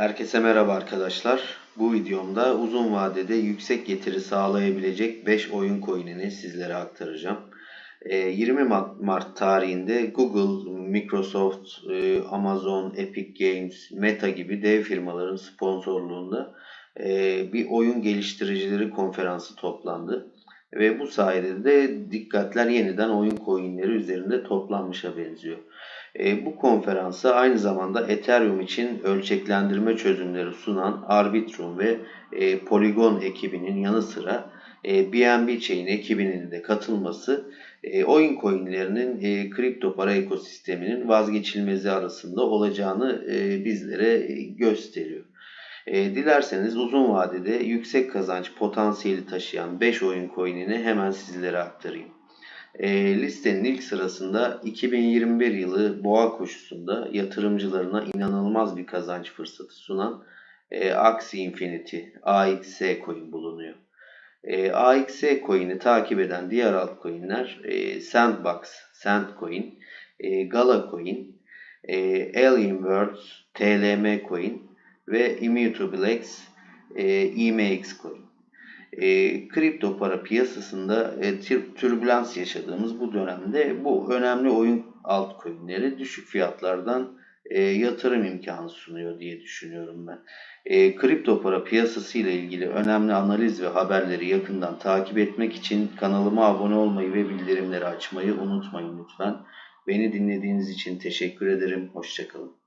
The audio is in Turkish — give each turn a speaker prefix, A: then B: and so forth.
A: Herkese merhaba arkadaşlar. Bu videomda uzun vadede yüksek getiri sağlayabilecek 5 oyun coin'ini sizlere aktaracağım. Ee, 20 Mart, Mart tarihinde Google, Microsoft, e, Amazon, Epic Games, Meta gibi dev firmaların sponsorluğunda e, bir oyun geliştiricileri konferansı toplandı. Ve bu sayede de dikkatler yeniden oyun coin'leri üzerinde toplanmışa benziyor. E, bu konferansa aynı zamanda Ethereum için ölçeklendirme çözümleri sunan Arbitrum ve e, Polygon ekibinin yanı sıra e, BNB Chain ekibinin de katılması e, oyun coinlerinin e, kripto para ekosisteminin vazgeçilmezi arasında olacağını e, bizlere e, gösteriyor. E, dilerseniz uzun vadede yüksek kazanç potansiyeli taşıyan 5 oyun coin'ini hemen sizlere aktarayım. E, listenin ilk sırasında 2021 yılı boğa koşusunda yatırımcılarına inanılmaz bir kazanç fırsatı sunan e, Axie Infinity AXS coin bulunuyor. E, AXS coin'i takip eden diğer altcoin'ler e, Sandbox, Sandcoin, e, Gala Coin, e, Alien Worlds, TLM Coin ve Immutable e, IMX Coin. E, kripto para piyasasında e, türbülans yaşadığımız bu dönemde bu önemli oyun altcoin'leri düşük fiyatlardan e, yatırım imkanı sunuyor diye düşünüyorum ben. E, kripto para piyasası ile ilgili önemli analiz ve haberleri yakından takip etmek için kanalıma abone olmayı ve bildirimleri açmayı unutmayın lütfen. Beni dinlediğiniz için teşekkür ederim. Hoşçakalın.